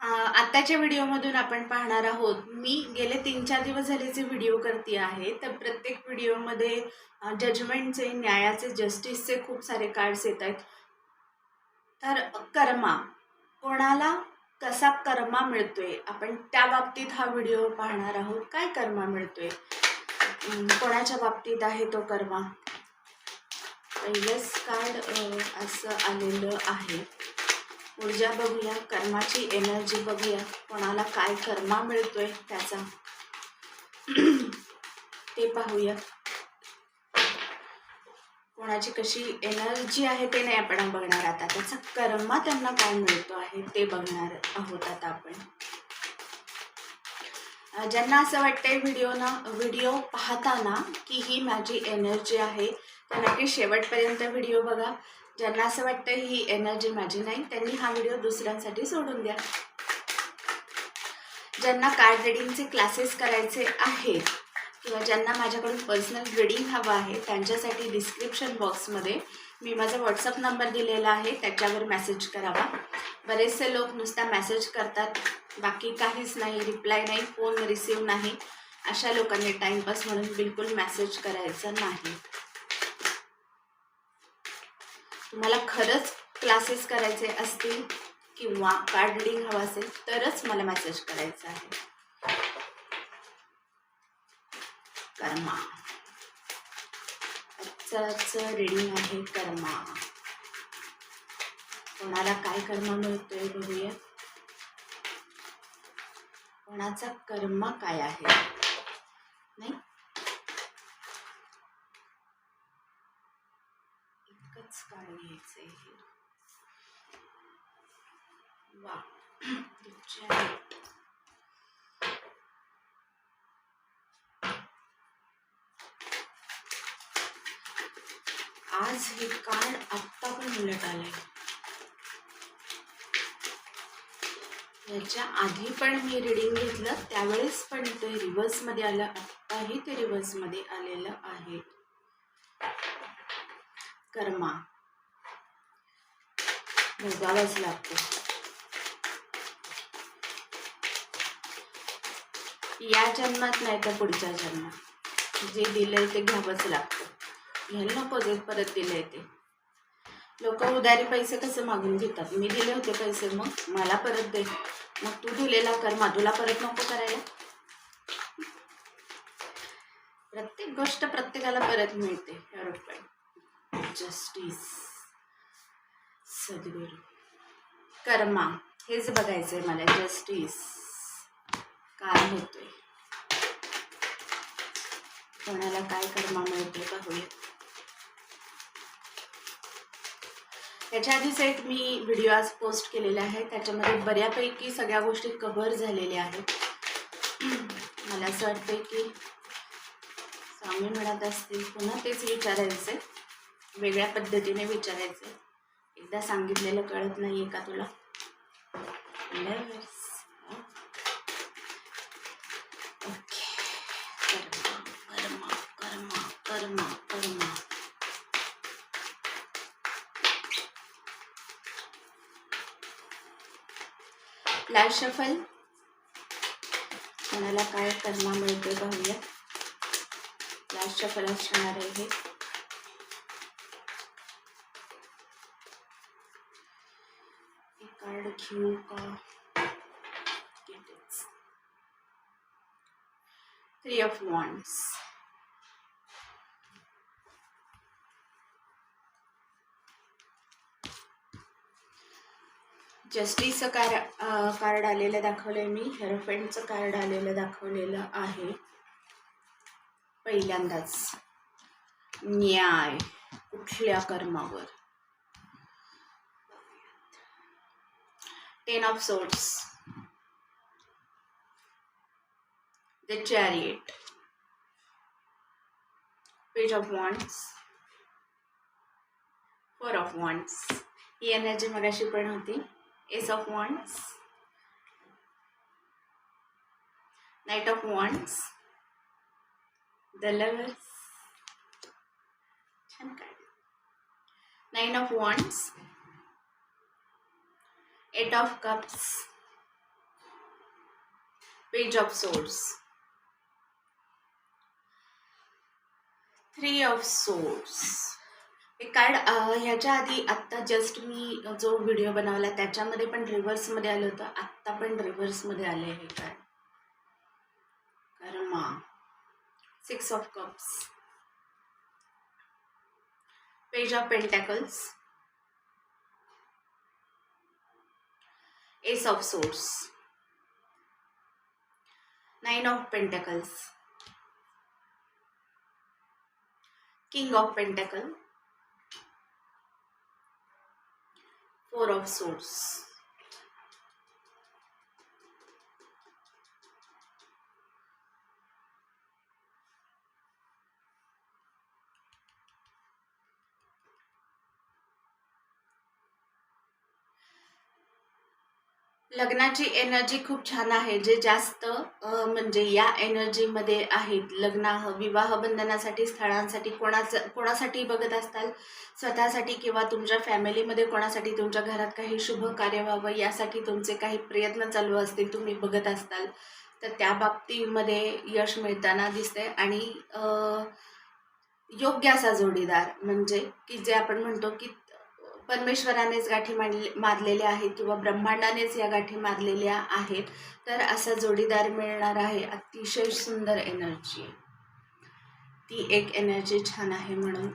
आत्ताच्या व्हिडिओमधून आपण पाहणार आहोत. मी गेले तीन चार दिवस झाले जे व्हिडिओ करते आहे तर प्रत्येक व्हिडिओमध्ये जजमेंटचे न्यायाचे जस्टिसचे खूप सारे कार्ड्स येत आहेत. तर कर्मा कोणाला कसा कर्मा मिळतोय? आपण त्या बाबतीत हा व्हिडिओ पाहणार आहोत. काय कर्मा मिळतोय? कोणाच्या बाबतीत आहे तो कर्मा? पहिलंच कार्ड असं आलेलं आहे. ऊर्जा बघूया कर्माची एनर्जी बघूया कोणाला काय कर्मा मिळतोय त्याचा. ते पाहूया. कोणाची कशी एनर्जी आहे ते नाही आपण बघणार आता. त्याचा कर्मा त्यांना काय मिळतो आहे ते बघणार आहोत आता आपण. ज्यांना असं वाटतंय व्हिडिओ ना व्हिडिओ पाहताना की ही माझी एनर्जी आहे तर नक्की शेवटपर्यंत व्हिडिओ बघा. ज्यांना असं वाटतं ही एनर्जी माझी नाही त्यांनी हा व्हिडिओ दुसऱ्यांसाठी सोडून द्या. ज्यांना कार्ड रिडिंगचे क्लासेस करायचे आहेत किंवा ज्यांना माझ्याकडून पर्सनल रिडिंग हवं आहे त्यांच्यासाठी डिस्क्रिप्शन बॉक्समध्ये मी माझा व्हॉट्सअप नंबर दिलेला आहे त्याच्यावर मेसेज करावा. बरेचसे लोक नुसता मेसेज करतात बाकी काहीच नाही रिप्लाय नाही फोन रिसीव नाही. अशा लोकांनी टाईमपास म्हणून बिलकुल मेसेज करायचा नाही. तुम्हाला खरंच क्लासेस करायचे असतील किंवा कार्ड रिडिंग हवं असेल तरच मला मेसेज करायचा आहे. कर्मा. आजचं रिडिंग आहे कर्मा. कोणाला काय कर्म मिळतोय बघूया. कोणाचा कर्म काय आहे नाही एकच काळ घ्यायचंय हे वा आज हे कार्ड आत्ता पण उलट आलंय. याच्या आधी पण मी रिडिंग घेतलं त्यावेळेस पण ते रिव्हर्समध्ये आलं आत्ताही ते रिव्हर्समध्ये आलेलं आहे. कर्मा. भोगावाच लागते. या जन्मात नाही तर पुढच्या जन्मात. जे दिलंय ते घ्यावंच लागतं. घ्यायला नको जे परत दिलंय ते. लोक उधारी पैसे कसे मागून घेतात? मी दिले होते पैसे मग मला परत दे. मग तू दिलेला कर तुला परत नको करायला. प्रत्येक गोष्ट प्रत्येकाला परत मिळते. जस्टिस सद्गुरू. कर्मा हेच बघायचंय मला जस्टिस काय होतोय? कोणाला काय कर्मा मिळतोय होईल त्याच्या आधीच एक मी व्हिडिओ आज पोस्ट केलेला आहे. त्याच्यामध्ये बऱ्यापैकी सगळ्या गोष्टी कव्हर झालेल्या आहेत. मला असं वाटतं की स्वामी म्हणत असतील पुन्हा तेच विचारायचे वेगळ्या पद्धतीने विचारायचे एकदा सांगितलेलं कळत नाही आहे का तुला? ओके कर्मा कर्मा कर्मा कर्मा. लाल शफल कोणाला काय कर्मा मिळते पाहूया लाल शफल असणार आहे कार्ड घेऊ का थ्री ऑफ वॉन्ड्स जस्टिसचं कार कार्ड आलेलं दाखवलं आहे मी हेरोफेंटचं कार्ड आलेलं दाखवलेलं आहे. पहिल्यांदाच. न्याय. कुठल्या कर्मावर? Ten of swords the chariot page of wands four of wands ही एनर्जी मगाशी पण होती ace of wands knight of wands the lovers छान card nine of wands eight of cups page of swords three of swords हे card ह्याच्या आधी आत्ता just मी जो व्हिडिओ बनवला त्याच्यामध्ये पण रिव्हर्समध्ये आलं होतं. आत्ता पण रिव्हर्समध्ये आले हे card Karma. Six of cups page of pentacles ace of swords. Nine of pentacles. King of Pentacles, four of swords. लग्नाची एनर्जी खूप छान आहे. जे जास्त म्हणजे या एनर्जीमध्ये आहेत लग्न विवाह बंधनासाठी स्थळांसाठी कोणाचं कोणासाठी बघत असताल स्वतःसाठी किंवा तुमच्या फॅमिलीमध्ये कोणासाठी तुमच्या घरात काही शुभ कार्य व्हावं यासाठी तुमचे काही प्रयत्न चालू असतील तुम्ही बघत असताल तर त्या बाबतीमध्ये यश मिळताना दिसते आणि योग्य असा जोडीदार म्हणजे की जे आपण म्हणतो की परमेश्वरानेच गाठी मांडले मारलेल्या आहेत किंवा ब्रह्मांडानेच या गाठी मारलेल्या आहेत तर असा जोडीदार मिळणार आहे. अतिशय सुंदर एनर्जी ती एक एनर्जी छान आहे म्हणून.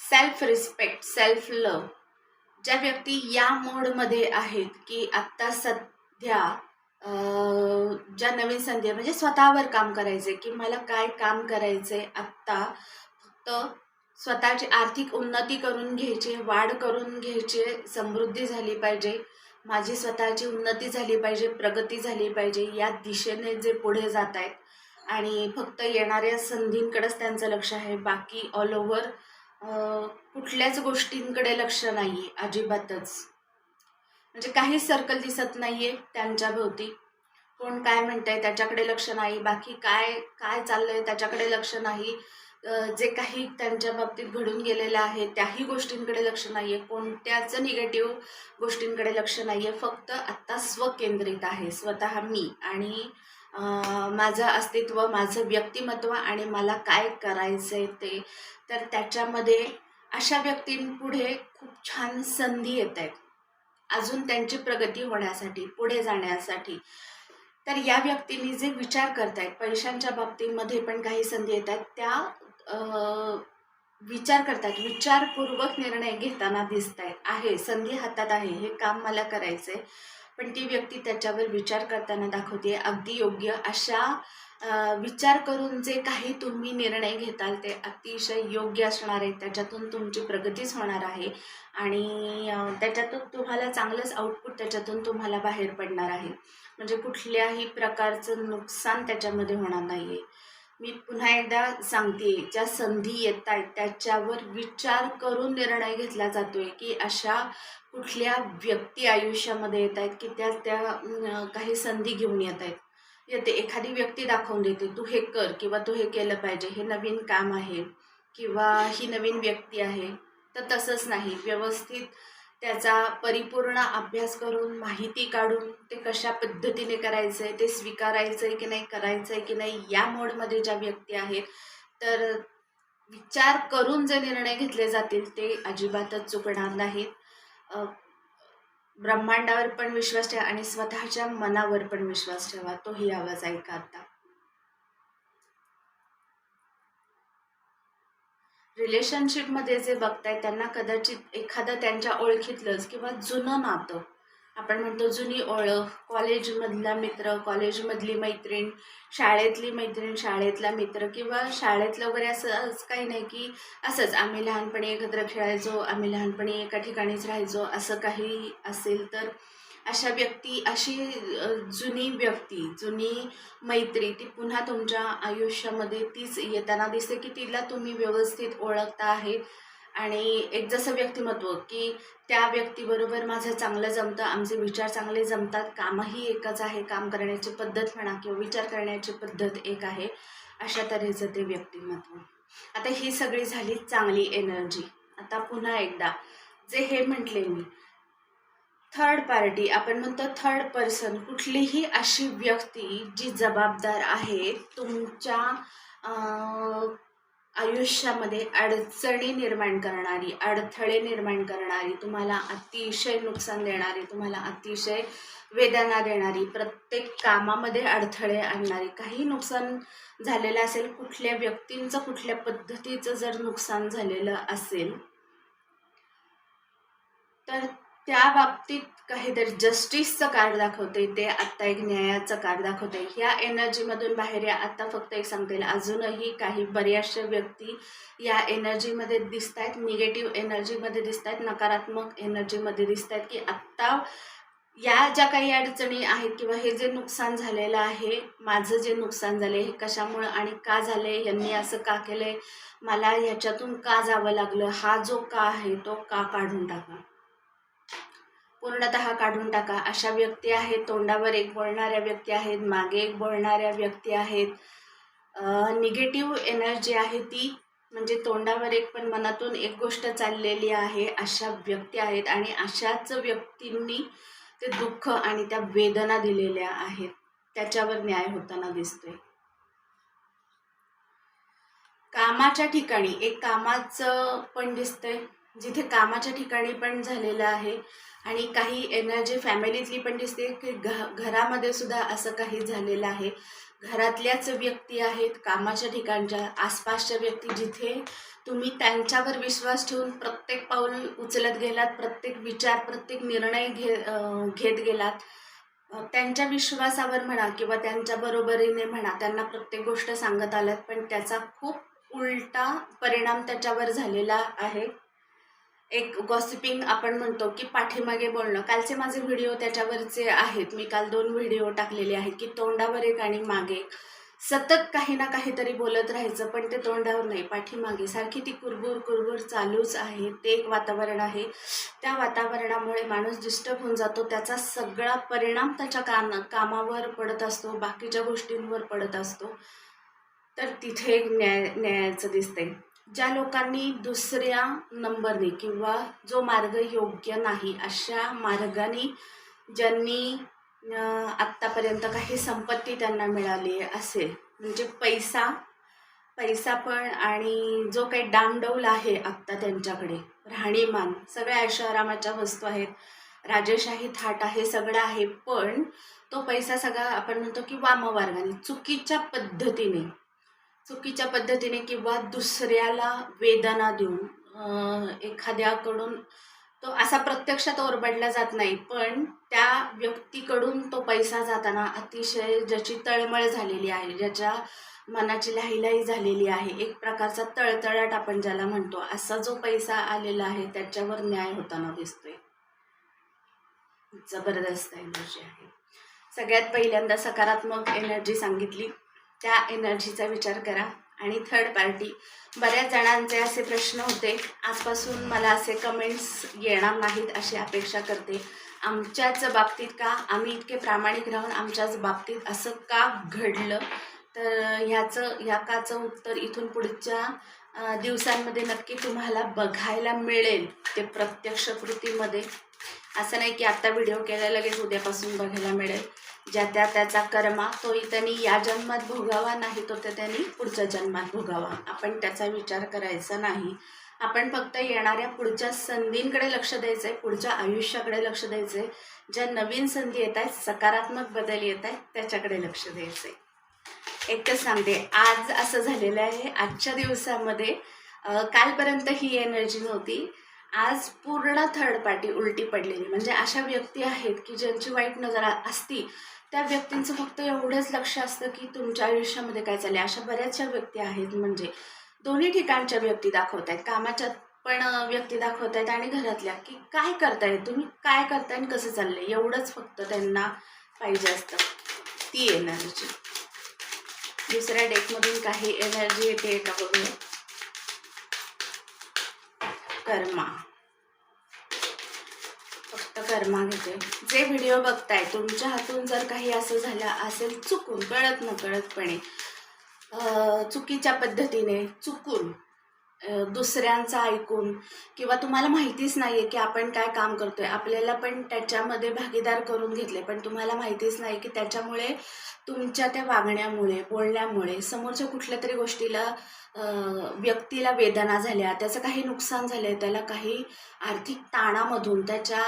सेल्फ रिस्पेक्ट सेल्फ लव ज्या व्यक्ती या मोडमध्ये आहेत की आत्ता सध्या ज्या नवीन संधी म्हणजे स्वतःवर काम करायचे की मला काय काम करायचे आत्ता फक्त स्वतःची आर्थिक उन्नती करून घ्यायची वाढ करून घ्यायची समृद्धी झाली पाहिजे. माझी स्वतःची उन्नती झाली पाहिजे प्रगती झाली पाहिजे या दिशेने जे पुढे जात आहेत. आणि फक्त येणाऱ्या संधींकडेच त्यांचं लक्ष आहे. बाकी ऑल ओव्हर कुठल्याच गोष्टींकडे लक्ष नाही आहे अजिबातच. म्हणजे काही सर्कल दिसत नाहीये त्यांच्या भोवती. कोण काय म्हणतंय त्याच्याकडे लक्ष नाही. बाकी काय काय चाललं आहे त्याच्याकडे लक्ष नाही. जे काही त्यांच्या बाबतीत घडून गेलेलं आहे त्याही गोष्टींकडे लक्ष नाही आहे कोणत्याच निगेटिव्ह गोष्टींकडे लक्ष नाही आहे फक्त आत्ता स्वकेंद्रित आहे. स्वतः मी आणि माझं अस्तित्व माझं व्यक्तिमत्व आणि मला काय करायचं आहे ते. तर त्याच्यामध्ये अशा व्यक्तींपुढे खूप छान संधी येत आहेत. अजून त्यांची प्रगती होण्यासाठी पुढे जाण्यासाठी. तर या व्यक्तींनी जे विचार करतायत पैशांच्या बाबतीमध्ये पण काही संधी येत आहेत. त्या विचार करतात विचारपूर्वक निर्णय घेताना दिसत आहेत आहे संधी हातात आहे हे काम मला करायचं आहे पण ती व्यक्ती त्याच्यावर विचार करताना दाखवते अगदी योग्य. अशा विचार करून जे काही तुम्ही निर्णय घेताल ते अतिशय योग्य असणार आहे. त्याच्यातून तुमची प्रगतीच होणार आहे. आणि त्याच्यातून तुम्हाला चांगलंच आउटपुट त्याच्यातून तुम्हाला बाहेर पडणार आहे. म्हणजे कुठल्याही प्रकारचं नुकसान त्याच्यामध्ये होणार नाही आहे मी पुन्हा एकदा सांगते ज्या संधी येत आहेत त्याच्यावर विचार करून निर्णय घेतला जातोय की अशा कुठल्या व्यक्ती आयुष्यामध्ये येत आहेत की त्या त्या काही संधी घेऊन येत आहेत येते एखादी व्यक्ती दाखवून देते तू हे कर किंवा तू हे केलं पाहिजे हे नवीन काम आहे किंवा ही नवीन व्यक्ती आहे. तर तसंच नाही व्यवस्थित त्याचा परिपूर्ण अभ्यास करून माहिती काढून ते कशा पद्धतीने करायचं आहे ते स्वीकारायचं आहे की नाही करायचं आहे की नाही या मोडमध्ये ज्या व्यक्ती आहेत तर विचार करून जे निर्णय घेतले जातील ते अजिबातच चुकणार नाहीत. ब्रह्मांडावर पण विश्वास ठेवा आणि स्वतःच्या मनावर पण विश्वास ठेवा. तोही आवाज ऐका आता. रिलेशनशिपमध्ये जे बघताय त्यांना कदाचित एखादं त्यांच्या ओळखीतलंच किंवा जुनं नातं. आपण म्हणतो जुनी ओळख कॉलेजमधला मित्र कॉलेजमधली मैत्रीण शाळेतली मैत्रीण शाळेतला मित्र किंवा शाळेतलं वगैरे असं असं काही नाही की असंच आम्ही लहानपणी एकत्र खेळायचो आम्ही लहानपणी एका ठिकाणीच राहायचो असं काही असेल तर अशा व्यक्ती अशी जुनी व्यक्ती जुनी मैत्री ती पुन्हा तुमच्या आयुष्यामध्ये तीच येताना दिसते की तिला तुम्ही व्यवस्थित ओळखता आहे आणि एक जसं व्यक्तिमत्व की त्या व्यक्तीबरोबर माझं चांगलं जमतं आमचे विचार चांगले जमतात कामही एकच आहे काम करण्याची पद्धत म्हणा किंवा विचार करण्याची पद्धत एक आहे अशा तऱ्हेचं ते व्यक्तिमत्व. आता ही सगळी झाली चांगली एनर्जी. आता पुन्हा एकदा जे हे म्हटले मी थर्ड पार्टी आपण म्हणतो थर्ड पर्सन कुठलीही अशी व्यक्ती जी जबाबदार आहे तुमच्या आयुष्यामध्ये अडचणी निर्माण करणारी अडथळे निर्माण करणारी तुम्हाला अतिशय नुकसान देणारी तुम्हाला अतिशय वेदना देणारी प्रत्येक कामामध्ये अडथळे आणणारी काही नुकसान झालेलं असेल कुठल्या व्यक्तींचं कुठल्या पद्धतीचं जर नुकसान झालेलं असेल तर त्या बाबतीत काहीतरी जस्टिसचं कार्ड दाखवते ते आत्ता एक न्यायाचं कार्ड दाखवते ह्या एनर्जीमधून बाहेर या आत्ता फक्त एक सांगता येईल अजूनही काही बऱ्याचशा व्यक्ती या एनर्जीमध्ये दिसत आहेत निगेटिव्ह एनर्जीमध्ये दिसत आहेत नकारात्मक एनर्जीमध्ये दिसत आहेत की आत्ता या ज्या काही अडचणी आहेत किंवा हे जे नुकसान झालेलं आहे माझं जे नुकसान झालं हे कशामुळं आणि का झाले यांनी असं का केलं मला ह्याच्यातून का जावं लागलं हा जो का आहे तो का काढून टाका. पूर्णतः काढून टाका. अशा व्यक्ती आहेत तोंडावर एक बोलणाऱ्या व्यक्ती आहेत मागे एक बोलणाऱ्या व्यक्ती आहेत. निगेटिव्ह एनर्जी आहे ती म्हणजे तोंडावर एक पण मनातून एक गोष्ट चाललेली आहे अशा व्यक्ती आहेत आणि अशाच व्यक्तींनी ते दुःख आणि त्या वेदना दिलेल्या आहेत. त्याच्यावर न्याय होताना दिसतोय. कामाच्या ठिकाणी एक कामाचं पण दिसतंय जिथे कामाच्या ठिकाणी पण झालेलं आहे आणि काही एनर्जी फॅमिलीतली पण दिसते की घ घरामध्ये सुद्धा असं काही झालेलं आहे. घरातल्याच व्यक्ती आहेत कामाच्या ठिकाणच्या आसपासच्या व्यक्ती जिथे तुम्ही त्यांच्यावर विश्वास ठेवून प्रत्येक पाऊल उचलत गेलात प्रत्येक विचार प्रत्येक निर्णय घे घेत गेलात. त्यांच्या विश्वासावर म्हणा किंवा त्यांच्या बरोबरीने म्हणा त्यांना प्रत्येक गोष्ट सांगत आल्यात पण त्याचा खूप उलटा परिणाम त्याच्यावर झालेला आहे. एक गॉसिपिंग आपण म्हणतो की पाठीमागे बोलणं. कालचे माझे व्हिडिओ त्याच्यावरचे आहेत. मी काल दोन व्हिडिओ टाकलेले आहेत की तोंडावर एक आणि मागे सतत काही ना काहीतरी बोलत राहायचं पण ते तोंडावर नाही पाठीमागे. सारखी ती कुरबूर कुरबुर चालूच आहे. ते एक वातावरण आहे. त्या वातावरणामुळे माणूस डिस्टर्ब होऊन जातो. त्याचा सगळा परिणाम त्याच्या कान कामावर पडत असतो. बाकीच्या गोष्टींवर पडत असतो. तर तिथे एक न्याय न्यायाचं दिसतंय. ज्या लोकांनी दुसऱ्या नंबरने किंवा जो मार्ग योग्य नाही अशा मार्गाने ज्यांनी आत्तापर्यंत काही संपत्ती त्यांना मिळाली असेल म्हणजे पैसा पैसा पण आणि जो काही डांगडौल आहे आत्ता त्यांच्याकडे राहणीमान सगळ्या ऐशोआरामाच्या वस्तू आहेत राजेशाही थाट आहे सगळं आहे पण तो पैसा सगळा आपण म्हणतो की वाममार्गाने चुकीच्या पद्धतीने चुकीच्या पद्धतीने किंवा दुसऱ्याला वेदना देऊन एखाद्याकडून तो असा प्रत्यक्षात ओरबडला जात नाही पण त्या व्यक्तीकडून तो पैसा जाताना अतिशय ज्याची तळमळ झालेली आहे ज्याच्या मनाची लाहीलाही झालेली आहे एक प्रकारचा तळतळाट आपण ज्याला म्हणतो असा जो पैसा आलेला आहे त्याच्यावर न्याय होताना दिसतोय. जबरदस्त एनर्जी आहे. सगळ्यात पहिल्यांदा सकारात्मक एनर्जी सांगितली. त्या एनर्जीचा विचार करा. आणि थर्ड पार्टी बऱ्याच जणांचे असे प्रश्न होते आजपासून मला असे कमेंट्स येणार नाहीत अशी अपेक्षा करते. आमच्याच बाबतीत का? आम्ही इतके प्रामाणिक राहून आमच्याच बाबतीत असं का घडलं? तर ह्याचं ह्या काचं उत्तर इथून पुढच्या दिवसांमध्ये नक्की तुम्हाला बघायला मिळेल ते प्रत्यक्ष कृतीमध्ये. असं नाही की आत्ता व्हिडिओ केला लगेच उद्यापासून बघायला मिळेल. ज्या त्या त्याचा कर्मा तो त्यांनी या जन्मात भोगावा नाही तो तर त्यांनी पुढच्या जन्मात भोगावा. आपण त्याचा विचार करायचा नाही. आपण फक्त येणाऱ्या पुढच्या संधींकडे लक्ष द्यायचं आहे पुढच्या आयुष्याकडे लक्ष द्यायचं आहे ज्या नवीन संधी येत आहेत सकारात्मक बदल येत आहेत त्याच्याकडे लक्ष द्यायचं आहे एकच सांगते आज असं झालेलं आहे आजच्या दिवसामध्ये कालपर्यंत ही एनर्जी नव्हती. आज पूर्ण थर्ड पार्टी उलटी पडलेली. म्हणजे अशा व्यक्ती आहेत की ज्यांची वाईट नजर असती त्या व्यक्तींचं फक्त एवढंच लक्ष असतं की तुमच्या आयुष्यामध्ये काय चालले अशा बऱ्याचशा व्यक्ती आहेत म्हणजे दोन्ही ठिकाणच्या व्यक्ती दाखवत आहेत कामाच्या पण व्यक्ती दाखवत आहेत आणि घरातल्या. की काय करताय? तुम्ही काय करताय आणि कसं चाललंय? एवढंच फक्त त्यांना पाहिजे असतं. ती एनर्जी दुसऱ्या डेकमधून काही एनर्जी येते का बघूया? कर्मा. कर्मा घेते. जे व्हिडिओ बघताय तुमच्या हातून जर काही असं झालं असेल चुकून कळत न कळतपणे चुकीच्या पद्धतीने चुकून दुसऱ्यांचं ऐकून किंवा तुम्हाला माहितीच नाही आहे की आपण काय काम करतोय. आपल्याला पण त्याच्यामध्ये भागीदार करून घेतले पण तुम्हाला माहितीच नाही की त्याच्यामुळे तुमच्या त्या वागण्यामुळे बोलण्यामुळे समोरच्या कुठल्या तरी गोष्टीला व्यक्तीला वेदना झाल्या त्याचं काही नुकसान झालं आहे त्याला काही आर्थिक ताणामधून त्याच्या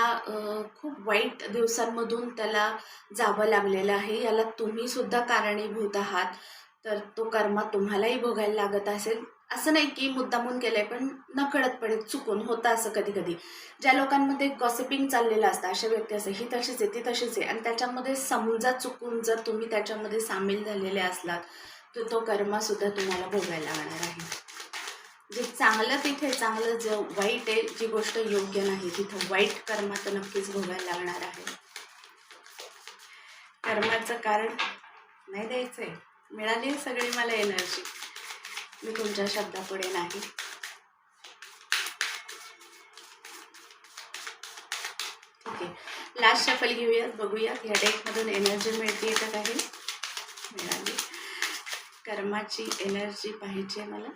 खूप वाईट दिवसांमधून त्याला जावं लागलेलं आहे. याला तुम्हीसुद्धा कारणीभूत आहात. तर तो कर्म तुम्हालाही भोगायला लागत असेल. असं नाही की मुद्दामून केलंय पण नकळतपणे चुकून होतं असं कधी कधी ज्या लोकांमध्ये गॉसिपिंग चाललेलं असतं अशा व्यक्ती असं ही तशीच आहे ती तशीच आहे. आणि त्याच्यामध्ये समजा चुकून जर तुम्ही त्याच्यामध्ये सामील झालेले असलात तर तो कर्मासुद्धा तुम्हाला भोगायला लागणार आहे. जे चांगलं तिथे चांगलं जे वाईट आहे जी गोष्ट योग्य नाही तिथं वाईट कर्म तर नक्कीच भोगायला लागणार आहे. कर्माचं कारण नाही द्यायचंय. मिळाली सगळी मला एनर्जी. मी तुमच्या शब्दापुढे नाही. ठीक आहे लास्ट शफल घेऊयात बघूयात. ह्या डेकमधून एनर्जी मिळते का काही? मिळाली. कर्माची एनर्जी पाहिजे मला.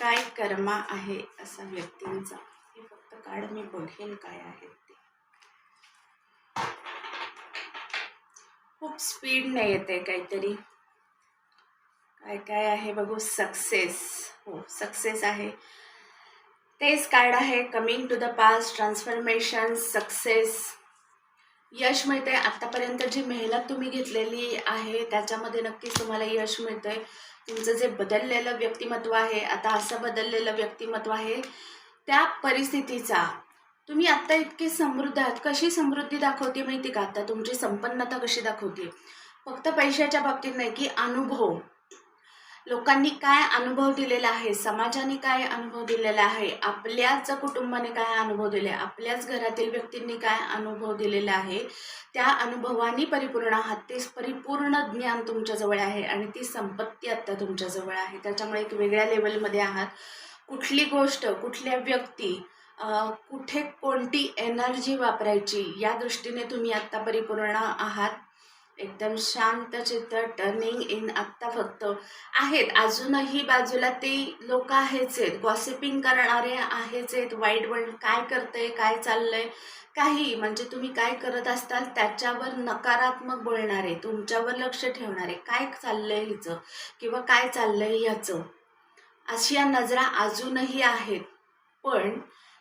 काय कर्मा आहे असा व्यक्तींचा? हे फक्त कार्ड मी बघेन काय आहे. खूप स्पीडने येते काहीतरी. काय काय आहे बघू. सक्सेस हो सक्सेस आहे. तेच कार्ड आहे. Coming to the past transformation success यश मिळते आत्तापर्यंत जी मेहनत तुम्ही घेतलेली आहे त्याच्यामध्ये नक्कीच तुम्हाला यश मिळतंय. तुमचं जे बदललेलं व्यक्तिमत्व आहे आता असं बदललेलं व्यक्तिमत्व आहे त्या परिस्थितीचा तुम्ही आत्ता इतके समृद्ध आहात. कशी समृद्धी दाखवते माहिती का आता तुमची संपन्नता कशी दाखवते फक्त पैशाच्या बाबतीत नाही की अनुभव. लोकांनी काय अनुभव दिलेला आहे? समाजाने काय अनुभव दिलेला आहे? आपल्याच कुटुंबाने काय अनुभव दिले? आपल्याच घरातील व्यक्तींनी काय अनुभव दिलेला आहे? त्या अनुभवाने परिपूर्ण आहात. ते परिपूर्ण ज्ञान तुमच्याजवळ आहे आणि ती संपत्ती आत्ता तुमच्याजवळ आहे. त्याच्यामुळे एक वेगळ्या लेवलमध्ये आहात. कुठली गोष्ट कुठल्या व्यक्ती कुठे कोणती एनर्जी वापरायची या दृष्टीने तुम्ही आत्ता परिपूर्ण आहात. एकदम शांत चित्त टर्निंग इन आत्ता फक्त आहेत. अजूनही बाजूला ते लोक आहेच आहेत. गॉसिपिंग करणारे आहेच आहेत. वाईट वर्ल्ड काय करतंय काय चाललंय काही. म्हणजे तुम्ही काय करत असताल त्याच्यावर नकारात्मक बोलणारे तुमच्यावर लक्ष ठेवणारे काय चाललंय हिचं किंवा काय चाललंय ह्याचं अशी या नजरा अजूनही आहेत. पण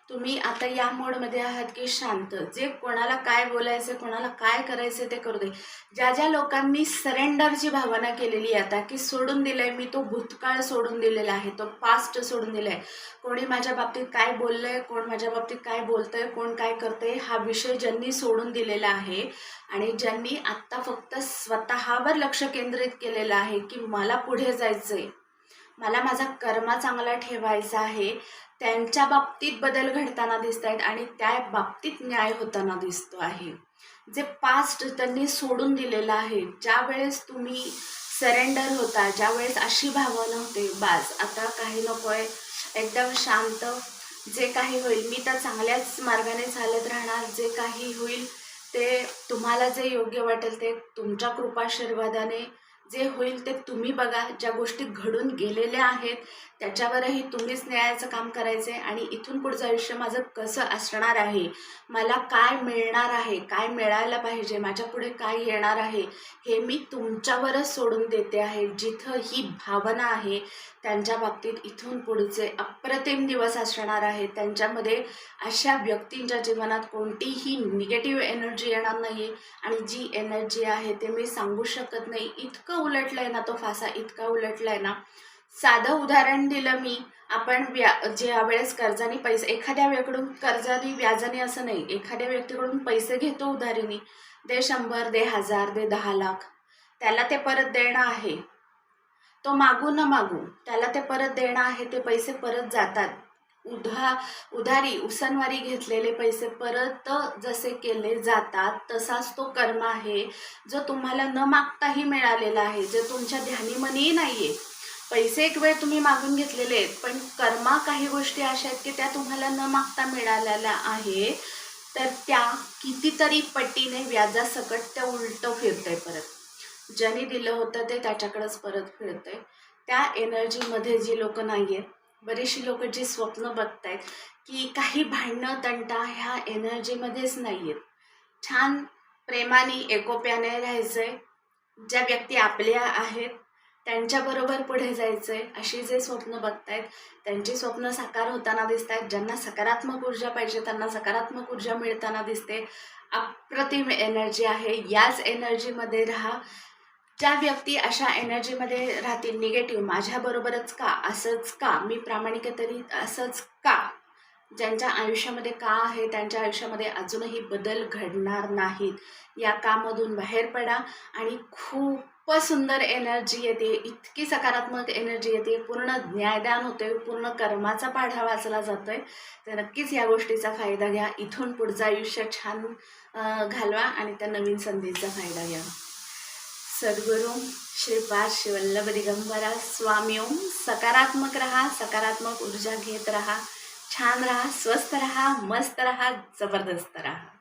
तुम्ही आता या मोडमध्ये आहात की शांत. जे कोणाला काय बोलायचं कोणाला काय करायचं ते करू दे. ज्या ज्या लोकांनी सरेंडरची भावना केलेली आहे आता की सोडून दिलंय मी तो भूतकाळ सोडून दिलेला आहे तो पास्ट सोडून दिलाय. कोणी माझ्या बाबतीत काय बोललंय कोण माझ्या बाबतीत काय बोलतंय कोण काय करतंय हा विषय ज्यांनी सोडून दिलेला आहे आणि ज्यांनी आत्ता फक्त स्वतःवर लक्ष केंद्रित केलेलं आहे की मला पुढे जायचंय. मला माझा कर्मा चांगला ठेवायचा आहे त्यांच्या बाबतीत बदल घडताना दिसत आहेत आणि त्या बाबतीत न्याय होताना दिसतो आहे. जे पास्ट त्यांनी सोडून दिलेलं आहे ज्या वेळेस तुम्ही सरेंडर होता ज्या वेळेस अशी भावना होते बाज आता काही नको आहे एकदम शांत जे काही होईल मी तर चांगल्याच मार्गाने चालत राहणार जे काही होईल ते तुम्हाला जे योग्य वाटेल ते तुमच्या कृपाशीर्वादाने जे होईल ते तुम्ही बघा. ज्या गोष्टी घडून गेलेल्या आहेत त्याच्यावरही तुम्हीच न्यायाचं काम करायचं आहे आणि इथून पुढचं आयुष्य माझं कसं असणार आहे? मला काय मिळणार आहे? काय मिळायला पाहिजे? माझ्या पुढे काय येणार आहे? हे मी तुमच्यावरच सोडून देते आहे. जिथं ही भावना आहे त्यांच्या बाबतीत इथून पुढचे अप्रतिम दिवस असणार आहेत त्यांच्यामध्ये अशा व्यक्तींच्या जीवनात कोणतीही निगेटिव्ह एनर्जी येणार नाही आणि जी एनर्जी आहे ते मी सांगू शकत नाही. इतकं उलटलं आहे ना तो फासा इतका उलटला आहे ना. साधं उदाहरण दिलं मी. आपण व्या ज्या वेळेस कर्जाने पैसे एखाद्या व्यक्तीकडून कर्जाने व्याजाने असं नाही एखाद्या व्यक्तीकडून पैसे घेतो उधारीने दे शंभर दे हजार दे दहा लाख त्याला ते परत देणं आहे. तो मागू न मागू त्याला ते परत देणं आहे ते पैसे परत जातात. उधा उधारी उसनवारी घेतलेले पैसे परत जसे केले जातात तसाच तो कर्म आहे जो तुम्हाला न मागताही मिळालेला आहे जे तुमच्या ध्यानीमनीही नाही आहे पैसे एक वेळ तुम्ही मागून घेतलेले आहेत पण कर्मा काही गोष्टी अशा आहेत की त्या तुम्हाला न मागता मिळालेल्या आहे तर त्या कितीतरी पटीने व्याजासकट त्या उलटं फिरतंय परत. ज्याने दिलं होतं ते त्याच्याकडंच परत फिरतंय. त्या एनर्जीमध्ये जी लोक नाही आहेत बरीचशी लोक जी स्वप्न बघतायत की काही भांडणं तंटा ह्या एनर्जीमध्येच नाही आहेत छान प्रेमाने एकोप्याने राहायचं आहे ज्या व्यक्ती आपल्या आहेत त्यांच्याबरोबर पुढे जायचं आहे अशी जे स्वप्न बघतायत त्यांची स्वप्न साकार होताना दिसत आहेत ज्यांना सकारात्मक ऊर्जा पाहिजे त्यांना सकारात्मक ऊर्जा मिळताना दिसते. अप्रतिम एनर्जी आहे. याच एनर्जीमध्ये राहा. ज्या व्यक्ती अशा एनर्जीमध्ये राहतील निगेटिव्ह माझ्याबरोबरच का? असंच का? मी प्रामाणिकतरी असंच का? ज्यांच्या आयुष्यामध्ये का आहे त्यांच्या आयुष्यामध्ये अजूनही बदल घडणार नाहीत. या कामधून बाहेर पडा आणि खूप खूपच सुंदर एनर्जी येते इतकी सकारात्मक एनर्जी येते पूर्ण न्यायदान होते पूर्ण कर्माचा पाढा वाचला जातोय. तर नक्कीच या गोष्टीचा फायदा घ्या इथून पुढचं आयुष्य छान घालवा आणि त्या नवीन संधीचा फायदा घ्या. सद्गुरू श्रीपाद शिवल्लभ दिगंबरा स्वामी ओम. सकारात्मक रहा सकारात्मक ऊर्जा घेत रहा छान रहा स्वस्थ रहा मस्त रहा जबरदस्त रहा.